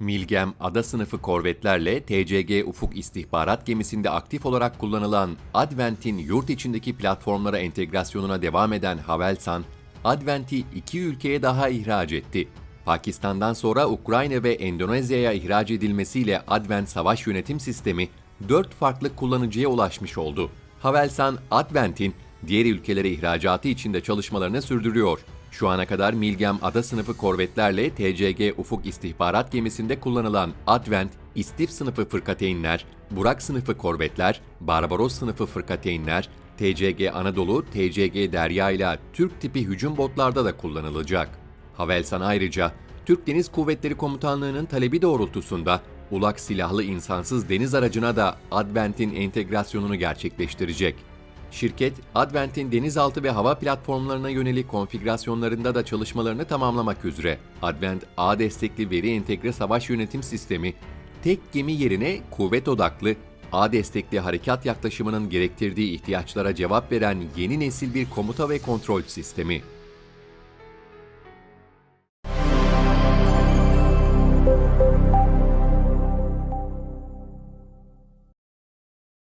Milgem ada sınıfı korvetlerle TCG Ufuk istihbarat gemisinde aktif olarak kullanılan Advent'in yurt içindeki platformlara entegrasyonuna devam eden Havelsan, Advent'i iki ülkeye daha ihraç etti. Pakistan'dan sonra Ukrayna ve Endonezya'ya ihraç edilmesiyle Advent savaş yönetim sistemi dört farklı kullanıcıya ulaşmış oldu. Havelsan, Advent'in diğer ülkelere ihracatı için de çalışmalarını sürdürüyor. Şu ana kadar Milgem ada sınıfı korvetlerle TCG Ufuk istihbarat gemisinde kullanılan Advent, İstif sınıfı fırkateynler, Burak sınıfı korvetler, Barbaros sınıfı fırkateynler, TCG Anadolu, TCG Derya ile Türk tipi hücum botlarda da kullanılacak. Havelsan ayrıca Türk Deniz Kuvvetleri Komutanlığı'nın talebi doğrultusunda Ulak silahlı insansız deniz aracına da Advent'in entegrasyonunu gerçekleştirecek. Şirket, Advent'in denizaltı ve hava platformlarına yönelik konfigürasyonlarında da çalışmalarını tamamlamak üzere Advent A destekli veri entegre savaş yönetim sistemi, tek gemi yerine kuvvet odaklı, A destekli harekat yaklaşımının gerektirdiği ihtiyaçlara cevap veren yeni nesil bir komuta ve kontrol sistemi.